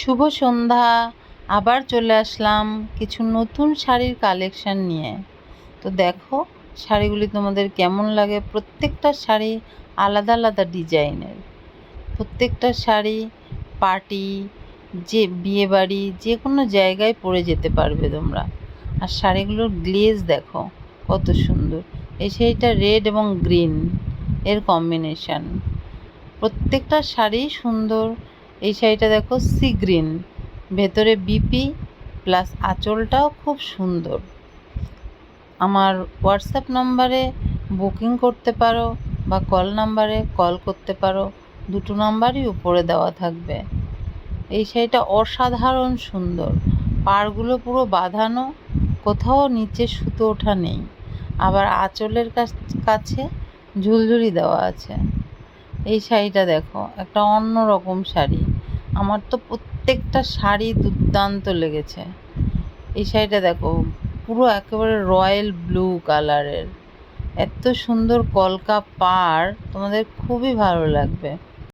শুভ সন্ধ্যা, আবার চলে আসলাম কিছু নতুন শাড়ির কালেকশান নিয়ে। তো দেখো, শাড়িগুলি তোমাদের কেমন লাগে? প্রত্যেকটা শাড়ি আলাদা আলাদা ডিজাইনের। প্রত্যেকটা শাড়ি পার্টি, যে বিয়েবাড়ি যে কোনো জায়গায় পরে যেতে পারবে তোমরা। আর শাড়িগুলোর গ্লেজ দেখো, কত সুন্দর। এই শাড়িটা রেড এবং গ্রিন এর কম্বিনেশান প্রত্যেকটা শাড়ি সুন্দর এই শাড়িটা দেখো সি গ্রিন। ভেতরে বিপি প্লাস আঁচলটাও খুব সুন্দর। আমার হোয়াটসঅ্যাপ নাম্বারে বুকিং করতে পারো বা কল নাম্বারে কল করতে পারো, দুটো নাম্বারই উপরে দেওয়া থাকবে। এই শাড়িটা অসাধারণ সুন্দর। পাড়গুলো পুরো বাঁধানো, কোথাও নিচে সুতো ওঠা নেই। আবার আঁচলের কাছ- ঝুলঝুলি দেওয়া আছে। এই শাড়িটা দেখো, একটা অন্য রকম শাড়ি। আমার তো প্রত্যেকটা শাড়ি দুর্দান্ত লেগেছে। এই শাড়িটা দেখো, পুরো একেবারে রয়্যাল ব্লু কালারের। এত সুন্দর কলকা পাড় তোমাদের খুবই ভালো লাগবে।